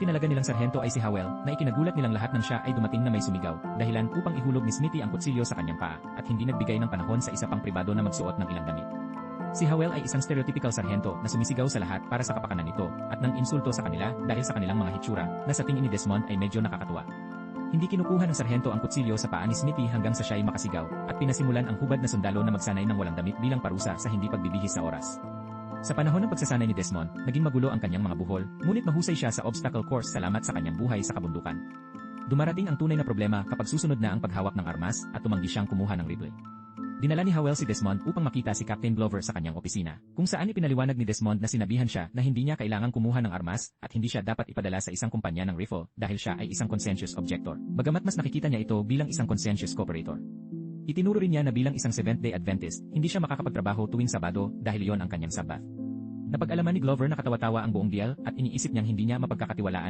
itinalaga nilang sarhento ay si Howell, na ikinagulat nilang lahat nang siya ay dumating na may sumigaw, dahilan upang ihulog ni Smithy ang kutsilyo sa kanyang paa, at hindi nagbigay ng panahon sa isa pang pribado na magsuot ng ilang damit. Si Howell ay isang stereotypical sarhento na sumisigaw sa lahat para sa kapakanan nito, at nang insulto sa kanila dahil sa kanilang mga hitsura, na sa tingin ni Desmond ay medyo nakakatuwa. Hindi kinukuha ng sarhento ang kutsilyo sa paa ni Smithy hanggang sa siya ay makasigaw, at pinasimulan ang hubad na sundalo na magsanay ng walang damit bilang parusa sa hindi pagbibihis sa oras. Sa panahon ng pagsasanay ni Desmond, naging magulo ang kanyang mga buhol, ngunit mahusay siya sa obstacle course salamat sa kanyang buhay sa kabundukan. Dumarating ang tunay na problema kapag susunod na ang paghawak ng armas at tumanggi siyang kumuha ng rifle. Dinala ni Howell si Desmond upang makita si Captain Glover sa kanyang opisina, kung saan ipinaliwanag ni Desmond na sinabihan siya na hindi niya kailangang kumuha ng armas at hindi siya dapat ipadala sa isang kumpanya ng rifle dahil siya ay isang conscientious objector. Bagamat mas nakikita niya ito bilang isang conscientious cooperator. Itinuro rin niya na bilang isang Seventh-day Adventist, hindi siya makakapagtrabaho tuwing Sabado dahil yon ang kanyang Sabbath. Napag-alaman ni Glover na katawa-tawa ang buong deal at iniisip niyang hindi niya mapagkakatiwalaan